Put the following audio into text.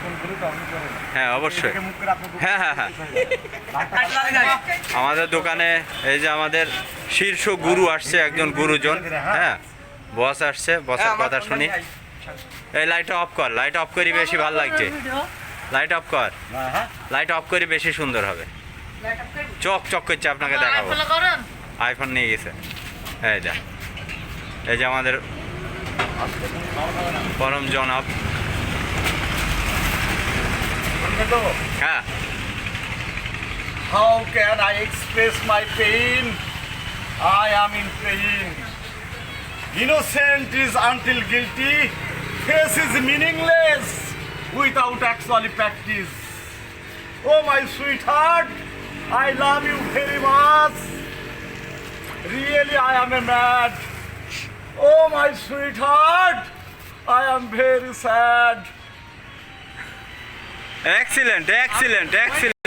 Phone করি হ্যাঁ অবশ্যই। হ্যাঁ হ্যাঁ হ্যাঁ। আমাদের দোকানে এই যে আমাদের শীর্ষ গুরু আসছে একজন গুরুজন। হ্যাঁ বস আসছে বসের কথা শুনি। এই লাইট অফ কর লাইট অফ করি বেশি ভালো লাগছে। লাইট অফ কর। হ্যাঁ হ্যাঁ লাইট অফ করি বেশি সুন্দর হবে। চক চক করছে আপনাকে দেখাবো। আইফোন নিয়ে গেছে। এই যা। এই যে আমাদের পরম জনাব। শুনবে তো হ্যাঁ How can I express my pain? I am in pain. Innocent is until guilty. Face is meaningless without actually practice. Oh, my sweetheart, I love you very much. Really, I am a mad. Oh, my sweetheart, I am very sad. Excellent excellent excellent